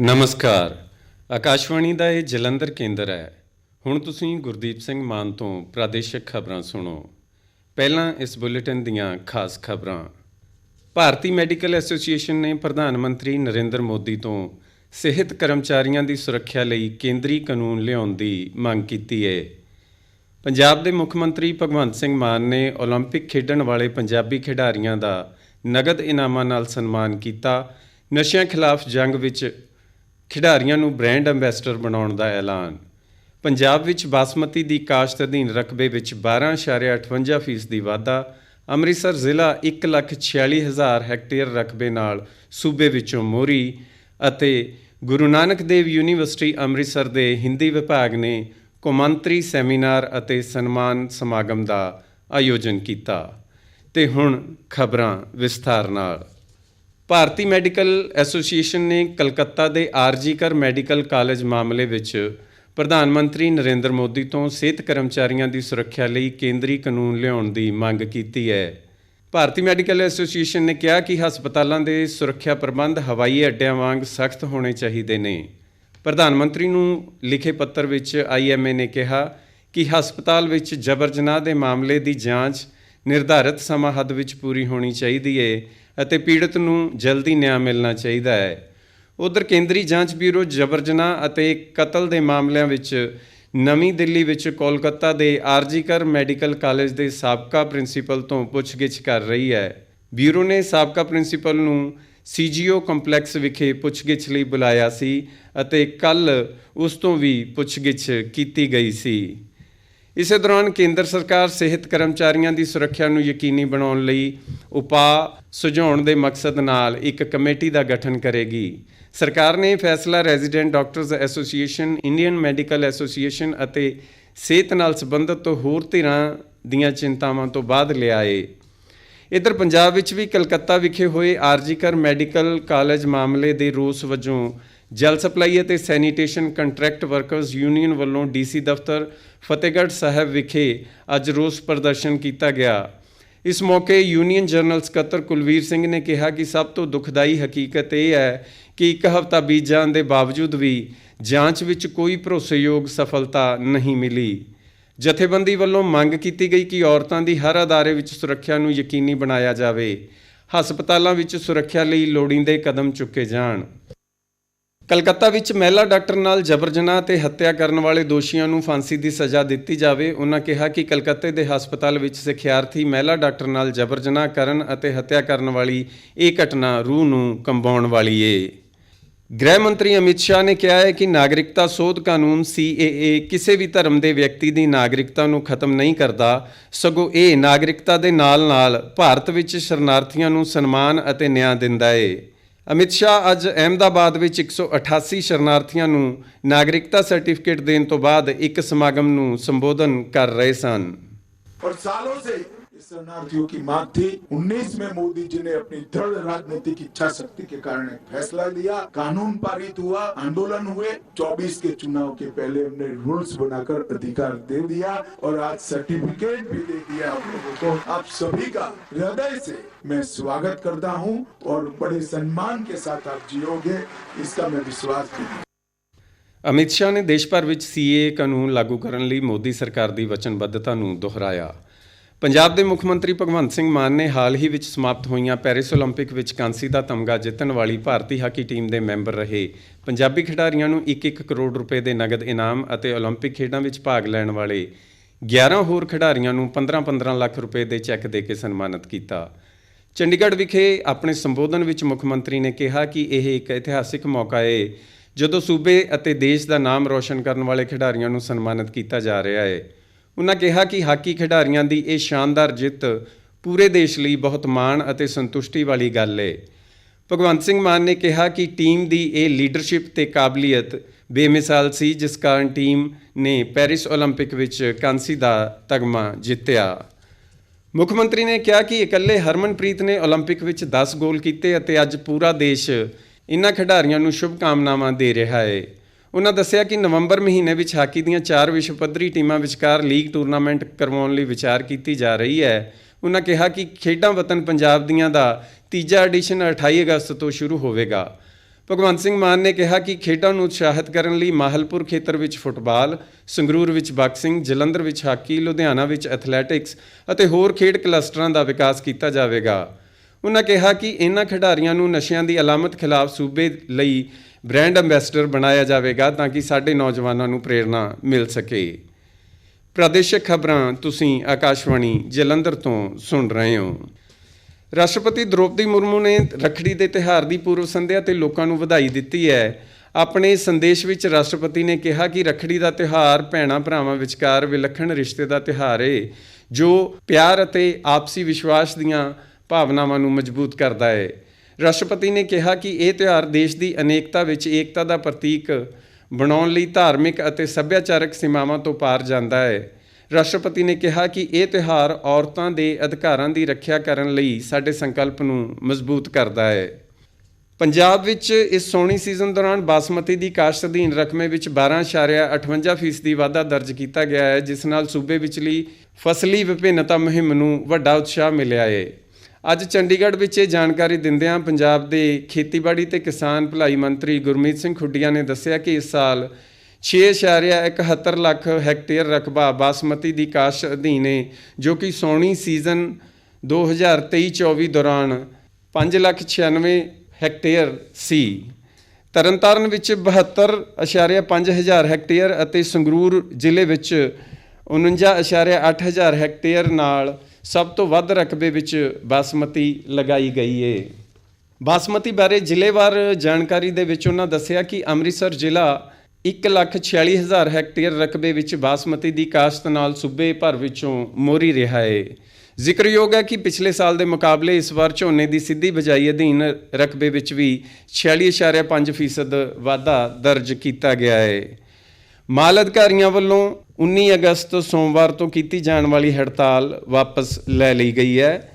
ਨਮਸਕਾਰ ਆਕਾਸ਼ਵਾਣੀ ਦਾ ਇਹ ਜਲੰਧਰ ਕੇਂਦਰ ਹੈ ਹੁਣ ਤੁਸੀਂ ਗੁਰਦੀਪ ਸਿੰਘ ਮਾਨ ਤੋਂ ਪ੍ਰਾਦੇਸ਼ਿਕ ਖਬਰਾਂ ਸੁਣੋ ਪਹਿਲਾਂ ਇਸ ਬੁਲੇਟਿਨ ਦੀਆਂ ਖਾਸ ਖਬਰਾਂ ਭਾਰਤੀ ਮੈਡੀਕਲ ਐਸੋਸੀਏਸ਼ਨ ਨੇ ਪ੍ਰਧਾਨ ਮੰਤਰੀ ਨਰਿੰਦਰ ਮੋਦੀ ਤੋਂ ਸਿਹਤ ਕਰਮਚਾਰੀਆਂ ਦੀ ਸੁਰੱਖਿਆ ਲਈ ਕੇਂਦਰੀ ਕਾਨੂੰਨ ਲਿਆਉਣ ਦੀ ਮੰਗ ਕੀਤੀ ਹੈ ਪੰਜਾਬ ਦੇ ਮੁੱਖ ਮੰਤਰੀ ਭਗਵੰਤ ਸਿੰਘ ਮਾਨ ਨੇ 올림픽 ਖੇਡਣ ਵਾਲੇ ਪੰਜਾਬੀ ਖਿਡਾਰੀਆਂ ਦਾ ਨਗਦ ਇਨਾਮਾਂ ਨਾਲ ਸਨਮਾਨ ਕੀਤਾ ਨਸ਼ਿਆਂ ਖਿਲਾਫ ਜੰਗ ਵਿੱਚ ਖਿਡਾਰੀਆਂ ਨੂੰ ਬ੍ਰਾਂਡ ਐਂਬੈਸਡਰ ਬਣਾਉਣ ਦਾ ਐਲਾਨ। ਪੰਜਾਬ ਵਿੱਚ ਬਾਸਮਤੀ ਦੀ ਕਾਸ਼ਤ ਅਧੀਨ ਰਕਬੇ ਵਿੱਚ 12.58% ਫੀਸਦੀ ਵਾਧਾ ਅੰਮ੍ਰਿਤਸਰ ਜ਼ਿਲ੍ਹਾ 1,46,000 ਹੈਕਟੇਅਰ ਰਕਬੇ ਨਾਲ ਸੂਬੇ ਵਿੱਚੋਂ ਮੋਰੀ ਅਤੇ ਗੁਰੂ ਨਾਨਕ ਦੇਵ ਯੂਨੀਵਰਸਿਟੀ ਅੰਮ੍ਰਿਤਸਰ ਦੇ ਹਿੰਦੀ ਵਿਭਾਗ ਨੇ ਕੌਮਾਂਤਰੀ ਸੈਮੀਨਾਰ ਅਤੇ ਸਨਮਾਨ ਸਮਾਗਮ ਦਾ ਆਯੋਜਨ ਕੀਤਾ। ਤੇ ਹੁਣ ਖਬਰਾਂ ਵਿਸਥਾਰ ਨਾਲ। ਭਾਰਤੀ ਮੈਡੀਕਲ ਐਸੋਸੀਏਸ਼ਨ ਨੇ ਕਲਕੱਤਾ ਦੇ ਆਰਜੀਕਰ ਮੈਡੀਕਲ ਕਾਲਜ ਮਾਮਲੇ ਵਿੱਚ ਪ੍ਰਧਾਨ ਮੰਤਰੀ ਨਰਿੰਦਰ ਮੋਦੀ ਤੋਂ ਸਿਹਤ ਕਰਮਚਾਰੀਆਂ ਦੀ ਸੁਰੱਖਿਆ ਲਈ ਕੇਂਦਰੀ ਕਾਨੂੰਨ ਲਿਆਉਣ ਦੀ ਮੰਗ ਕੀਤੀ ਹੈ। ਭਾਰਤੀ ਮੈਡੀਕਲ ਐਸੋਸੀਏਸ਼ਨ ਨੇ ਕਿਹਾ ਕਿ ਹਸਪਤਾਲਾਂ ਦੇ ਸੁਰੱਖਿਆ ਪ੍ਰਬੰਧ ਹਵਾਈ ਅੱਡਿਆਂ ਵਾਂਗ ਸਖਤ ਹੋਣੇ ਚਾਹੀਦੇ ਨੇ। ਪ੍ਰਧਾਨ ਮੰਤਰੀ ਨੂੰ ਲਿਖੇ ਪੱਤਰ ਵਿੱਚ ਆਈਐਮਏ ਨੇ ਕਿਹਾ ਕਿ ਹਸਪਤਾਲ ਵਿੱਚ ਜਬਰ ਜਨਾਹ ਦੇ ਮਾਮਲੇ ਦੀ ਜਾਂਚ ਨਿਰਧਾਰਿਤ ਸਮਾਂ ਹੱਦ ਵਿੱਚ ਪੂਰੀ ਹੋਣੀ ਚਾਹੀਦੀ ਹੈ ਅਤੇ ਪੀੜਤ ਨੂੰ ਜਲਦੀ ਨਿਆਂ ਮਿਲਣਾ ਚਾਹੀਦਾ ਹੈ। ਉਧਰ ਕੇਂਦਰੀ ਜਾਂਚ ਬਿਊਰੋ ਜਬਰ ਜਨਾਹ ਅਤੇ ਕਤਲ ਦੇ ਮਾਮਲਿਆਂ ਵਿੱਚ ਨਵੀਂ ਦਿੱਲੀ ਵਿੱਚ ਕੋਲਕਾਤਾ ਦੇ ਆਰਜੀਕਰ ਮੈਡੀਕਲ ਕਾਲਜ ਦੇ ਸਾਬਕਾ ਪ੍ਰਿੰਸੀਪਲ ਤੋਂ ਪੁੱਛਗਿੱਛ ਕਰ ਰਹੀ ਹੈ। ਬਿਊਰੋ ਨੇ ਸਾਬਕਾ ਪ੍ਰਿੰਸੀਪਲ ਨੂੰ ਸੀਜੀਓ ਕੰਪਲੈਕਸ ਵਿਖੇ ਪੁੱਛਗਿੱਛ ਲਈ ਬੁਲਾਇਆ ਸੀ ਅਤੇ ਕੱਲ ਉਸ ਤੋਂ ਵੀ ਪੁੱਛਗਿੱਛ ਕੀਤੀ ਗਈ ਸੀ। ਇਸੇ ਦੌਰਾਨ ਕੇਂਦਰ ਸਰਕਾਰ ਸਿਹਤ ਕਰਮਚਾਰੀਆਂ ਦੀ ਸੁਰੱਖਿਆ ਨੂੰ ਯਕੀਨੀ ਬਣਾਉਣ ਲਈ ਉਪਾਅ ਸੁਝਾਉਣ ਦੇ ਮਕਸਦ ਨਾਲ ਇੱਕ ਕਮੇਟੀ ਦਾ ਗਠਨ ਕਰੇਗੀ। ਸਰਕਾਰ ਨੇ ਇਹ ਫੈਸਲਾ resident doctors association, Indian medical association ਅਤੇ ਸਿਹਤ ਨਾਲ ਸੰਬੰਧਿਤ ਹੋਰ ਧਿਰਾਂ ਦੀਆਂ ਚਿੰਤਾਵਾਂ ਤੋਂ ਬਾਅਦ ਲਿਆ ਏ। ਇਧਰ ਪੰਜਾਬ ਵਿੱਚ ਵੀ ਕਲਕੱਤਾ ਵਿਖੇ ਹੋਏ ਆਰਜੀਕਰ ਮੈਡੀਕਲ ਕਾਲਜ ਮਾਮਲੇ ਦੇ ਰੋਸ ਵਜੋਂ ਜਲ ਸਪਲਾਈ ਅਤੇ ਸੈਨੀਟੇਸ਼ਨ ਕੰਟਰੈਕਟ ਵਰਕਰਸ ਯੂਨੀਅਨ ਵੱਲੋਂ ਡੀਸੀ ਦਫ਼ਤਰ ਫਤਿਹਗੜ੍ਹ ਸਾਹਿਬ ਵਿਖੇ ਅੱਜ ਰੋਸ ਪ੍ਰਦਰਸ਼ਨ ਕੀਤਾ ਗਿਆ। ਇਸ ਮੌਕੇ ਯੂਨੀਅਨ ਜਨਰਲ ਸਕੱਤਰ ਕੁਲਵੀਰ ਸਿੰਘ ਨੇ ਕਿਹਾ ਕਿ ਸਭ ਤੋਂ ਦੁਖਦਾਈ ਹਕੀਕਤ ਇਹ ਹੈ ਕਿ ਇੱਕ ਹਫ਼ਤਾ ਬੀਤ ਜਾਣ ਦੇ ਬਾਵਜੂਦ ਵੀ ਜਾਂਚ ਵਿੱਚ ਕੋਈ ਭਰੋਸੇਯੋਗ ਸਫਲਤਾ ਨਹੀਂ ਮਿਲੀ। ਜਥੇਬੰਦੀ ਵੱਲੋਂ ਮੰਗ ਕੀਤੀ ਗਈ ਕਿ ਔਰਤਾਂ ਦੀ ਹਰ ਅਦਾਰੇ ਵਿੱਚ ਸੁਰੱਖਿਆ ਨੂੰ ਯਕੀਨੀ ਬਣਾਇਆ ਜਾਵੇ। ਹਸਪਤਾਲਾਂ ਵਿੱਚ ਸੁਰੱਖਿਆ ਲਈ ਲੋੜੀਂਦੇ ਕਦਮ ਚੁੱਕੇ ਜਾਣ। ਕਲਕੱਤਾ ਵਿੱਚ ਮਹਿਲਾ ਡਾਕਟਰ ਨਾਲ ਜਬਰ ਜਨਾਹ ਤੇ ਹੱਤਿਆ ਕਰਨ ਵਾਲੇ ਦੋਸ਼ੀਆਂ ਨੂੰ ਫਾਂਸੀ ਦੀ ਸਜ਼ਾ ਦਿੱਤੀ ਜਾਵੇ ਉਹਨਾਂ ਕਿਹਾ ਕਿ ਕਲਕੱਤੇ ਦੇ ਹਸਪਤਾਲ ਵਿੱਚ ਸਿਖਿਆਰਥੀ ਮਹਿਲਾ ਡਾਕਟਰ ਨਾਲ ਜਬਰ ਜਨਾਹ ਕਰਨ ਅਤੇ ਹੱਤਿਆ ਕਰਨ ਵਾਲੀ ਇਹ ਘਟਨਾ ਰੂਹ ਨੂੰ ਕੰਬਾਉਣ ਵਾਲੀ ਏ। ਗ੍ਰਹਿ ਮੰਤਰੀ ਅਮਿਤ ਸ਼ਾਹ ਨੇ ਕਿਹਾ ਹੈ ਕਿ ਨਾਗਰਿਕਤਾ ਸੋਧ ਕਾਨੂੰਨ CAA ਕਿਸੇ ਵੀ ਧਰਮ ਦੇ ਵਿਅਕਤੀ ਦੀ ਨਾਗਰਿਕਤਾ ਨੂੰ ਖਤਮ ਨਹੀਂ ਕਰਦਾ। ਸਗੋਂ ਇਹ ਨਾਗਰਿਕਤਾ ਦੇ ਨਾਲ-ਨਾਲ ਭਾਰਤ ਵਿੱਚ ਸ਼ਰਨਾਰਥੀਆਂ ਨੂੰ ਸਨਮਾਨ ਅਤੇ ਨਿਆਂ ਦਿੰਦਾ ਹੈ ਅਮਿਤ ਸ਼ਾਹ ਅੱਜ ਅਹਿਮਦਾਬਾਦ ਵਿੱਚ 188 ਸ਼ਰਨਾਰਥੀਆਂ ਨੂੰ ਨਾਗਰਿਕਤਾ ਸਰਟੀਫਿਕੇਟ ਦੇਣ ਤੋਂ ਬਾਅਦ ਇੱਕ ਸਮਾਗਮ ਨੂੰ ਸੰਬੋਧਨ ਕਰ ਰਹੇ ਸਨ। ਔਰ ਸਾਲੋਂ ਸੇ शरणार्थियों की मांग थी 19 में मोदी जी ने अपनी दृढ़ राजनीतिक इच्छा शक्ति के कारण एक फैसला लिया कानून पारित हुआ आंदोलन हुए 24 के चुनाव के पहले हमने रूल्स बनाकर अधिकार दे दिया और आज सर्टिफिकेट भी दे दिया आप लोगों को आप सभी का हृदय से मैं स्वागत करता हूं और बड़े सम्मान के साथ आप जियोगे इसका मैं विश्वास भी ਅਮਿਤ ਸ਼ਾਹ ਨੇ ਦੇਸ਼ ਭਰ ਵਿੱਚ ਸੀਏ ਕਾਨੂੰਨ ਲਾਗੂ ਕਰਨ ਲਈ ਮੋਦੀ ਸਰਕਾਰ ਦੀ ਵਚਨਬੱਧਤਾ ਨੂੰ ਦੁਹਰਾਇਆ ਪੰਜਾਬ ਦੇ ਮੁੱਖ ਮੰਤਰੀ ਭਗਵੰਤ ਸਿੰਘ ਮਾਨ ਨੇ ਹਾਲ ਹੀ ਵਿੱਚ ਸਮਾਪਤ ਹੋਈਆਂ ਪੈਰਿਸ 올림픽 ਵਿੱਚ ਕਾਂਸੀ ਦਾ ਤਮਗਾ ਜਿੱਤਣ ਵਾਲੀ ਭਾਰਤੀ ਹਾਕੀ ਟੀਮ ਦੇ ਮੈਂਬਰ ਰਹੇ ਪੰਜਾਬੀ ਖਿਡਾਰੀਆਂ ਨੂੰ 1-1 ਕਰੋੜ ਰੁਪਏ ਦੇ ਨਗਦ ਇਨਾਮ ਅਤੇ 올림픽 ਖੇਡਾਂ ਵਿੱਚ ਭਾਗ ਲੈਣ ਵਾਲੇ 11 ਹੋਰ ਖਿਡਾਰੀਆਂ ਨੂੰ 15-15 ਲੱਖ ਰੁਪਏ ਦੇ ਚੈੱਕ ਦੇ ਕੇ ਸਨਮਾਨਿਤ ਕੀਤਾ ਚੰਡੀਗੜ੍ਹ ਵਿਖੇ ਆਪਣੇ ਸੰਬੋਧਨ ਵਿੱਚ ਮੁੱਖ ਮੰਤਰੀ ਨੇ ਕਿਹਾ ਕਿ ਇਹ ਇੱਕ ਇਤਿਹਾਸਿਕ ਮੌਕਾ ਹੈ ਜਦੋਂ ਸੂਬੇ ਅਤੇ ਦੇਸ਼ ਦਾ ਨਾਮ ਰੌਸ਼ਨ ਕਰਨ ਵਾਲੇ ਖਿਡਾਰੀਆਂ ਨੂੰ ਸਨਮਾਨਿਤ ਕੀਤਾ ਜਾ ਰਿਹਾ ਹੈ ਉਨ੍ਹਾਂ ਕਿਹਾ ਕਿ ਹਾਕੀ ਖਿਡਾਰੀਆਂ ਦੀ ਇਹ ਸ਼ਾਨਦਾਰ ਜਿੱਤ ਪੂਰੇ ਦੇਸ਼ ਲਈ ਬਹੁਤ ਮਾਣ ਅਤੇ ਸੰਤੁਸ਼ਟੀ ਵਾਲੀ ਗੱਲ ਹੈ ਭਗਵੰਤ ਸਿੰਘ ਮਾਨ ਨੇ ਕਿਹਾ ਕਿ ਟੀਮ ਦੀ ਇਹ ਲੀਡਰਸ਼ਿਪ ਤੇ ਕਾਬਲੀਅਤ ਬੇਮਿਸਾਲ ਸੀ ਜਿਸ ਕਾਰਨ ਟੀਮ ਨੇ ਪੈਰਿਸ 올림픽 ਵਿੱਚ ਕਾਂਸੀ ਦਾ ਤਗਮਾ ਜਿੱਤਿਆ ਮੁੱਖ ਮੰਤਰੀ ਨੇ ਕਿਹਾ ਕਿ ਇਕੱਲੇ ਹਰਮਨਪ੍ਰੀਤ ਨੇ 올림픽 ਵਿੱਚ 10 ਗੋਲ ਕੀਤੇ ਅਤੇ ਅੱਜ ਪੂਰਾ ਦੇਸ਼ ਇਨ੍ਹਾਂ ਖਿਡਾਰੀਆਂ ਨੂੰ ਸ਼ੁਭ ਕਾਮਨਾਵਾਂ ਦੇ ਰਿਹਾ ਹੈ ਉਹਨਾਂ ਦੱਸਿਆ ਕਿ ਨਵੰਬਰ ਮਹੀਨੇ ਵਿੱਚ ਹਾਕੀ ਦੀਆਂ ਚਾਰ ਵਿਸ਼ਵ ਪੱਧਰੀ ਟੀਮਾਂ ਵਿਚਕਾਰ ਲੀਗ ਟੂਰਨਾਮੈਂਟ ਕਰਵਾਉਣ ਲਈ ਵਿਚਾਰ ਕੀਤੀ ਜਾ ਰਹੀ ਹੈ। ਉਹਨਾਂ ਕਿਹਾ ਕਿ ਖੇਡਾਂ ਵਤਨ ਪੰਜਾਬ ਦੀਆਂ ਦਾ ਤੀਜਾ ਐਡੀਸ਼ਨ 28 ਅਗਸਤ ਤੋਂ ਸ਼ੁਰੂ ਹੋਵੇਗਾ। ਭਗਵੰਤ ਸਿੰਘ ਮਾਨ ਨੇ ਕਿਹਾ ਕਿ ਖੇਡਾਂ ਨੂੰ ਉਤਸ਼ਾਹਿਤ ਕਰਨ ਲਈ ਮਾਹਲਪੁਰ ਖੇਤਰ ਵਿੱਚ ਫੁੱਟਬਾਲ, ਸੰਗਰੂਰ ਵਿੱਚ ਬਾਕਸਿੰਗ, ਜਲੰਧਰ ਵਿੱਚ ਹਾਕੀ, ਲੁਧਿਆਣਾ ਵਿੱਚ ਐਥਲੈਟਿਕਸ ਅਤੇ ਹੋਰ ਖੇਡ ਕਲਸਟਰਾਂ ਦਾ ਵਿਕਾਸ ਕੀਤਾ ਜਾਵੇਗਾ। ਉਹਨਾਂ ਕਿਹਾ ਕਿ ਇਹਨਾਂ ਖਿਡਾਰੀਆਂ ਨੂੰ ਨਸ਼ਿਆਂ ਦੀ ਅਲਾਮਤ ਖਿਲਾਫ ਸੂਬੇ ਲਈ ਬ੍ਰਾਂਡ ਐਂਬੈਸਡਰ ਬਣਾਇਆ ਜਾਵੇਗਾ ਤਾਂ ਕਿ ਸਾਡੇ ਨੌਜਵਾਨਾਂ ਨੂੰ ਪ੍ਰੇਰਣਾ ਮਿਲ ਸਕੇ। ਪ੍ਰਾਦੇਸ਼ਿਕ ਖਬਰਾਂ ਤੁਸੀਂ ਆਕਾਸ਼ਵਾਣੀ ਜਲੰਧਰ ਤੋਂ ਸੁਣ ਰਹੇ ਹੋ। ਰਾਸ਼ਟਰਪਤੀ ਦ੍ਰੋਪਦੀ ਮੁਰਮੂ ਨੇ ਰੱਖੜੀ ਦੇ ਤਿਹਾਰ ਦੀ ਪੂਰਵ ਸੰਧਿਆ ਤੇ ਲੋਕਾਂ ਨੂੰ ਵਧਾਈ ਦਿੱਤੀ ਹੈ। ਆਪਣੇ ਸੰਦੇਸ਼ ਵਿੱਚ ਰਾਸ਼ਟਰਪਤੀ ਨੇ ਕਿਹਾ ਕਿ ਰੱਖੜੀ ਦਾ ਤਿਹਾਰ ਭੈਣਾਂ ਭਰਾਵਾਂ ਵਿਚਕਾਰ ਵਿਲੱਖਣ ਰਿਸ਼ਤੇ ਦਾ ਤਿਹਾਰ ਹੈ ਜੋ ਪਿਆਰ ਅਤੇ ਆਪਸੀ ਵਿਸ਼ਵਾਸ ਦੀਆਂ ਭਾਵਨਾਵਾਂ ਨੂੰ ਮਜ਼ਬੂਤ ਕਰਦਾ ਹੈ ਰਾਸ਼ਟਰਪਤੀ ਨੇ ਕਿਹਾ ਕਿ ਇਹ ਤਿਉਹਾਰ ਦੇਸ਼ ਦੀ ਅਨੇਕਤਾ ਵਿੱਚ ਏਕਤਾ ਦਾ ਪ੍ਰਤੀਕ ਬਣਾਉਣ ਲਈ ਧਾਰਮਿਕ ਅਤੇ ਸੱਭਿਆਚਾਰਕ ਸੀਮਾਵਾਂ ਤੋਂ ਪਾਰ ਜਾਂਦਾ ਹੈ। ਰਾਸ਼ਟਰਪਤੀ ਨੇ ਕਿਹਾ ਕਿ ਇਹ ਤਿਉਹਾਰ ਔਰਤਾਂ ਦੇ ਅਧਿਕਾਰਾਂ ਦੀ ਰੱਖਿਆ ਕਰਨ ਲਈ ਸਾਡੇ ਸੰਕਲਪ ਨੂੰ ਮਜ਼ਬੂਤ ਕਰਦਾ ਹੈ। ਪੰਜਾਬ ਵਿੱਚ ਇਸ ਸੋਣੀ ਸੀਜ਼ਨ ਦੌਰਾਨ ਬਾਸਮਤੀ ਦੀ ਕਾਸ਼ਤ ਅਧੀਨ ਰਕਮੇ ਵਿੱਚ 12.58% ਫੀਸਦੀ ਵਾਧਾ ਦਰਜ ਕੀਤਾ ਗਿਆ ਹੈ, ਜਿਸ ਨਾਲ ਸੂਬੇ ਵਿਚਲੀ ਫਸਲੀ ਵਿਭਿੰਨਤਾ ਮੁਹਿੰਮ ਨੂੰ ਵੱਡਾ ਉਤਸ਼ਾਹ ਮਿਲਿਆ ਹੈ। ਅੱਜ ਚੰਡੀਗੜ੍ਹ ਵਿੱਚ ਇਹ ਜਾਣਕਾਰੀ ਦਿੰਦਿਆਂ ਪੰਜਾਬ ਦੇ ਖੇਤੀਬਾੜੀ ਤੇ ਕਿਸਾਨ ਭਲਾਈ ਮੰਤਰੀ ਗੁਰਮੀਤ ਸਿੰਘ ਖੁੱਡੀਆ ਨੇ ਦੱਸਿਆ ਕਿ ਇਸ ਸਾਲ 6.71 ਲੱਖ ਹੈਕਟੇਅਰ ਰਕਬਾ ਬਾਸਮਤੀ ਦੀ ਕਾਸ਼ ਅਧੀਨ ਹੈ ਜੋ ਕਿ ਸੋਣੀ ਸੀਜ਼ਨ 2023-24 ਦੌਰਾਨ 5,96 ਹੈਕਟੇਅਰ ਸੀ। ਤਰਨਤਾਰਨ ਵਿੱਚ 72.5 ਹਜ਼ਾਰ ਹੈਕਟੇਅਰ ਅਤੇ ਸੰਗਰੂਰ ਜ਼ਿਲ੍ਹੇ ਵਿੱਚ 49.8 ਹਜ਼ਾਰ ਹੈਕਟੇਅਰ ਨਾਲ ਸਭ ਤੋਂ ਵੱਧ ਰਕਬੇ ਵਿੱਚ ਬਾਸਮਤੀ ਲਗਾਈ ਗਈ ਏ। ਬਾਸਮਤੀ ਬਾਰੇ ਜ਼ਿਲ੍ਹੇਵਾਰ ਜਾਣਕਾਰੀ ਦੇ ਵਿੱਚ ਉਹਨਾਂ ਦੱਸਿਆ ਕਿ ਅੰਮ੍ਰਿਤਸਰ ਜ਼ਿਲ੍ਹਾ 1,46,000 ਹੈਕਟੇਅਰ ਰਕਬੇ ਵਿੱਚ ਬਾਸਮਤੀ ਦੀ ਕਾਸ਼ਤ ਨਾਲ ਸੂਬੇ ਭਰ ਵਿੱਚੋਂ ਮੋਰੀ ਰਿਹਾ ਹੈ ਜ਼ਿਕਰਯੋਗ ਹੈ ਕਿ ਪਿਛਲੇ ਸਾਲ ਦੇ ਮੁਕਾਬਲੇ ਇਸ ਵਾਰ ਝੋਨੇ ਦੀ ਸਿੱਧੀ ਬਜਾਈ ਅਧੀਨ ਰਕਬੇ ਵਿੱਚ ਵੀ 46.5% ਵਾਧਾ ਦਰਜ ਕੀਤਾ ਗਿਆ ਹੈ ਮਾਲ ਅਧਿਕਾਰੀਆਂ ਵੱਲੋਂ 19 ਅਗਸਤ ਸੋਮਵਾਰ ਤੋਂ ਕੀਤੀ ਜਾਣ ਵਾਲੀ ਹੜਤਾਲ ਵਾਪਸ ਲੈ ਲਈ ਗਈ ਹੈ।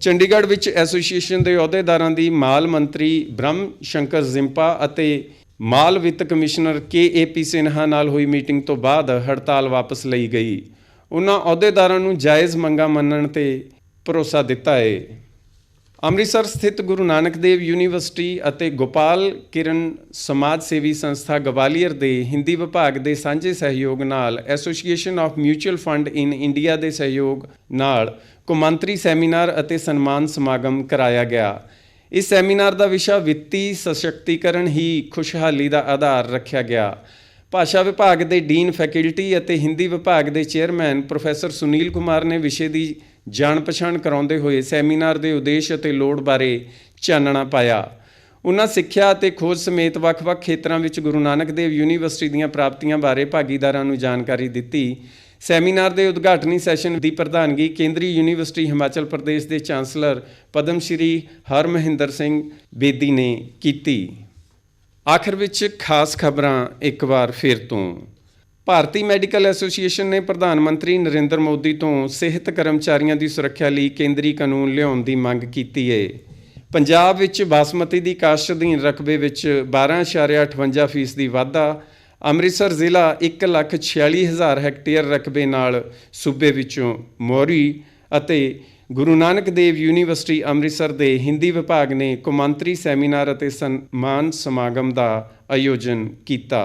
ਚੰਡੀਗੜ੍ਹ ਵਿੱਚ ਐਸੋਸੀਏਸ਼ਨ ਦੇ ਅਹੁਦੇਦਾਰਾਂ ਦੀ ਮਾਲ ਮੰਤਰੀ ਬ੍ਰਹਮ ਸ਼ੰਕਰ ਜ਼ਿੰਪਾ ਅਤੇ ਮਾਲ ਵਿੱਤ ਕਮਿਸ਼ਨਰ ਕੇ ਏ ਪੀ ਸਿਨਹਾ ਨਾਲ ਹੋਈ ਮੀਟਿੰਗ ਤੋਂ ਬਾਅਦ ਹੜਤਾਲ ਵਾਪਸ ਲਈ ਗਈ। ਉਹਨਾਂ ਅਹੁਦੇਦਾਰਾਂ ਨੂੰ ਜਾਇਜ਼ ਮੰਗਾਂ ਮੰਨਣ ਤੇ ਭਰੋਸਾ ਦਿੱਤਾ ਹੈ ਅੰਮ੍ਰਿਤਸਰ ਸਥਿਤ ਗੁਰੂ ਨਾਨਕ ਦੇਵ ਯੂਨੀਵਰਸਿਟੀ ਅਤੇ ਗੋਪਾਲ ਕਿਰਨ ਸਮਾਜ ਸੇਵੀ ਸੰਸਥਾ ਗਵਾਲੀਅਰ ਦੇ ਹਿੰਦੀ ਵਿਭਾਗ ਦੇ ਸਾਂਝੇ ਸਹਿਯੋਗ ਨਾਲ association of mutual fund in India ਦੇ ਸਹਿਯੋਗ ਨਾਲ ਕੌਮਾਂਤਰੀ ਸੈਮੀਨਾਰ ਅਤੇ ਸਨਮਾਨ ਸਮਾਗਮ ਕਰਾਇਆ ਗਿਆ। ਇਸ ਸੈਮੀਨਾਰ ਦਾ ਵਿਸ਼ਾ ਵਿੱਤੀ ਸਸ਼ਕਤੀਕਰਨ ਹੀ ਖੁਸ਼ਹਾਲੀ ਦਾ ਆਧਾਰ ਰੱਖਿਆ ਗਿਆ। ਭਾਸ਼ਾ ਵਿਭਾਗ ਦੇ ਡੀਨ ਫੈਕਲਟੀ ਅਤੇ ਹਿੰਦੀ ਵਿਭਾਗ ਦੇ ਚੇਅਰਮੈਨ ਪ੍ਰੋਫੈਸਰ ਸੁਨੀਲ ਕੁਮਾਰ ਨੇ ਵਿਸ਼ੇ ਦੀ ਜਾਣ ਪਛਾਣ ਕਰਾਉਂਦੇ ਹੋਏ ਸੈਮੀਨਾਰ ਦੇ ਉਦੇਸ਼ ਅਤੇ ਲੋੜ ਬਾਰੇ ਚਾਨਣਾ ਪਾਇਆ। ਉਹਨਾਂ ਸਿੱਖਿਆ ਅਤੇ ਖੋਜ ਸਮੇਤ ਵੱਖ-ਵੱਖ ਖੇਤਰਾਂ ਵਿੱਚ ਗੁਰੂ ਨਾਨਕ ਦੇਵ ਯੂਨੀਵਰਸਿਟੀ ਦੀਆਂ ਪ੍ਰਾਪਤੀਆਂ ਬਾਰੇ ਭਾਗੀਦਾਰਾਂ ਨੂੰ ਜਾਣਕਾਰੀ ਦਿੱਤੀ। ਸੈਮੀਨਾਰ ਦੇ ਉਦਘਾਟਨੀ ਸੈਸ਼ਨ ਦੀ ਪ੍ਰਧਾਨਗੀ ਕੇਂਦਰੀ ਯੂਨੀਵਰਸਿਟੀ ਹਿਮਾਚਲ ਪ੍ਰਦੇਸ਼ ਦੇ ਚਾਂਸਲਰ ਪਦਮ ਸ਼੍ਰੀ ਹਰਮਹਿੰਦਰ ਸਿੰਘ ਬੇਦੀ ਨੇ ਕੀਤੀ। ਆਖਰ ਵਿੱਚ ਖਾਸ ਖਬਰਾਂ ਇੱਕ ਵਾਰ ਫਿਰ ਤੋਂ। ਭਾਰਤੀ ਮੈਡੀਕਲ ਐਸੋਸੀਏਸ਼ਨ ਨੇ ਪ੍ਰਧਾਨ ਮੰਤਰੀ ਨਰਿੰਦਰ ਮੋਦੀ ਤੋਂ ਸਿਹਤ ਕਰਮਚਾਰੀਆਂ ਦੀ ਸੁਰੱਖਿਆ ਲਈ ਕੇਂਦਰੀ ਕਾਨੂੰਨ ਲਿਆਉਣ ਦੀ ਮੰਗ ਕੀਤੀ ਹੈ ਪੰਜਾਬ ਵਿੱਚ ਬਾਸਮਤੀ ਦੀ ਕਾਸ਼ਤ ਅਧੀਨ ਰਕਬੇ ਵਿੱਚ 12.58% ਫੀਸਦੀ ਵਾਧਾ ਅੰਮ੍ਰਿਤਸਰ ਜ਼ਿਲ੍ਹਾ 1,46,000 ਹੈਕਟੇਅਰ ਰਕਬੇ ਨਾਲ ਸੂਬੇ ਵਿੱਚੋਂ ਮੋਰੀ ਅਤੇ ਗੁਰੂ ਨਾਨਕ ਦੇਵ ਯੂਨੀਵਰਸਿਟੀ ਅੰਮ੍ਰਿਤਸਰ ਦੇ ਹਿੰਦੀ ਵਿਭਾਗ ਨੇ ਕੌਮਾਂਤਰੀ ਸੈਮੀਨਾਰ ਅਤੇ ਸਨਮਾਨ ਸਮਾਗਮ ਦਾ ਆਯੋਜਨ ਕੀਤਾ।